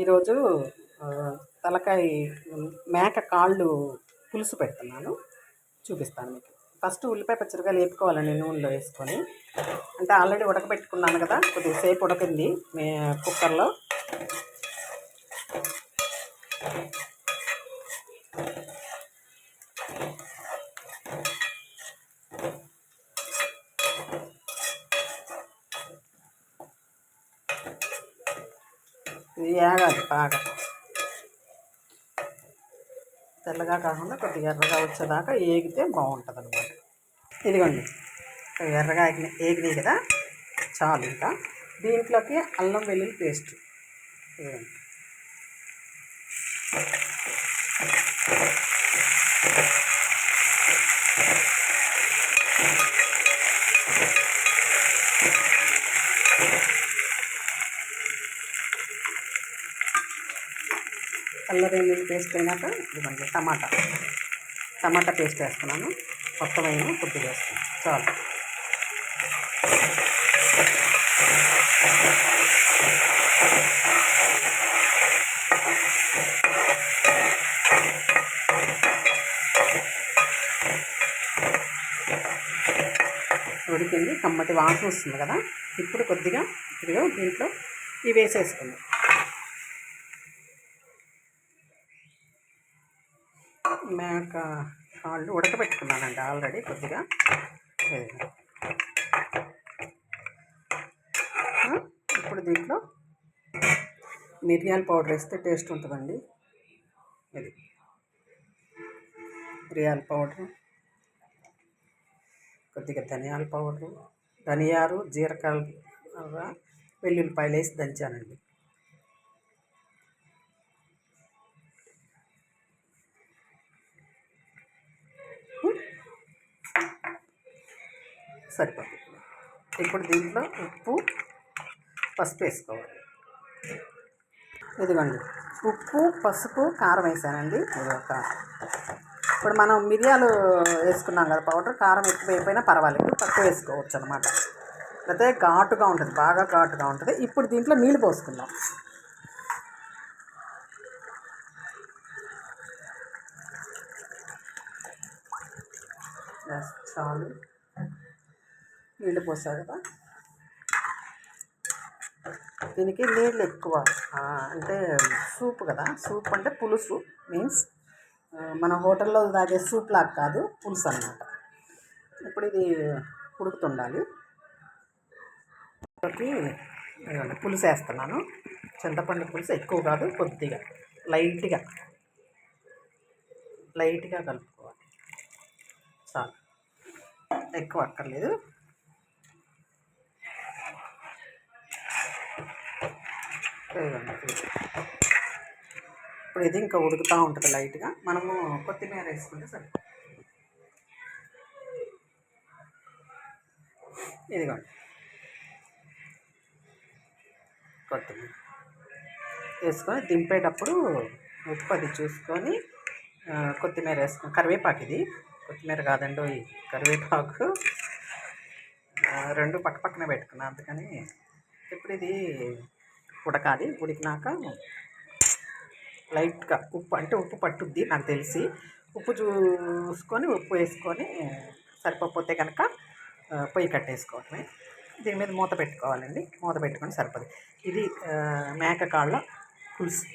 ఈరోజు తలకాయ మేక కాళ్ళు పులుసు పెడుతున్నాను. చూపిస్తాను మీకు. ఫస్ట్ ఉల్లిపాయ పచ్చడిగా వేపుకోవాలండి నూనెలో వేసుకొని. అంటే ఆల్రెడీ ఉడకబెట్టుకున్నాను కదా కొద్దిసేపు ఉడకింది మే కుక్కర్లో. ఇది ఏగాలి బాగా. తెల్లగా కాకుండా కొద్దిగా ఎర్రగా వచ్చేదాకా ఏగితే బాగుంటుంది అనమాట ఇదిగోండి ఎర్రగా ఎగిన ఏగినాయి కదా చాలు ఇంకా. దీంట్లోకి అల్లం వెల్లుల్లి పేస్ట్. ఇదిగోండి. కలర్ వెల్లుల్లి పేస్ట్ అయినాక ఇదిగోండి టమాటా. టమాటా పేస్ట్ వేస్తున్నాను కొత్త అయినా కొద్దిగా వేస్తాను చాలు. ఉడికింది కమ్మటి వాసన వస్తుంది కదా. ఇప్పుడు కొద్దిగా ఇదిగో దీంట్లో ఇవి వేసేసుకుందాం. మేక కాళ్ళు ఉడకబెట్టుకున్నానండి ఆల్రెడీ కొద్దిగా. ఇప్పుడు దీంట్లో మిరియాల పౌడర్ వేస్తే టేస్ట్ ఉంటుందండి. ఇది మిరియాల పౌడర్ కొద్దిగా ధనియాల పౌడరు ధనియాలు జీలకర్ర వెల్లుల్లిపాయలు వేసి దంచానండి. సరిపోతుంది. ఇప్పుడు దీంట్లో ఉప్పు పసుపు వేసుకోవాలి. ఇదిగోండి ఉప్పు పసుపు కారం వేసానండి. ఇది ఒక ఇప్పుడు మనం మిరియాలు వేసుకున్నాం కదా పౌడర్ కారం ఎక్కువ అయిపోయినా పర్వాలేదు తక్కువ వేసుకోవచ్చు అనమాట అయితే ఘాటుగా ఉంటుంది బాగా ఘాటుగా ఉంటుంది. ఇప్పుడు దీంట్లో నీళ్ళు పోసుకుందాం. చాలు. నీళ్ళు పోసారు కదా? దీనికి నీళ్ళు ఎక్కువ. అంటే సూప్ కదా? సూప్ అంటే పులుసు మీన్స్ మన హోటల్లో తాగే సూప్ లాగా కాదు పులుసు అన్నమాట. ఇప్పుడు ఇది ఉడుకుతుండాలి. పులుసు వేస్తున్నాను. చింతపండు పులుసు ఎక్కువ కాదు కొద్దిగా లైట్గా లైట్గా కలుపుకోవాలి. చాలు. ఎక్కువ అక్కర్లేదు. ఇప్పుడు ఇది ఇంకా ఉడుకుతూ ఉంటుంది లైట్గా. మనము కొత్తిమీర వేసుకుంటే సరిపోతుంది. ఇదిగోండి కొత్తిమీర వేసుకొని దింపేటప్పుడు ఉప్పు అది చూసుకొని కొత్తిమీర వేసుకొని కరివేపాకు ఇది. కొత్తిమీర కాదండి ఈ కరివేపాకు. రెండు పక్క పక్కన పెట్టుకున్నాను అందుకని ఇప్పుడు ఇది ఉడకాలి ఉడికినాక లైట్గా ఉప్పు అంటే ఉప్పు పట్టుద్ది నాకు తెలిసి. ఉప్పు చూసుకొని ఉప్పు వేసుకొని సరిపోతే కనుక పొయ్యి కట్టేసుకోవటమే దీని మీద మూత పెట్టుకోవాలండి. మూత పెట్టుకొని సరిపోదు. ఇది మేక కాళ్ళ పులుసు.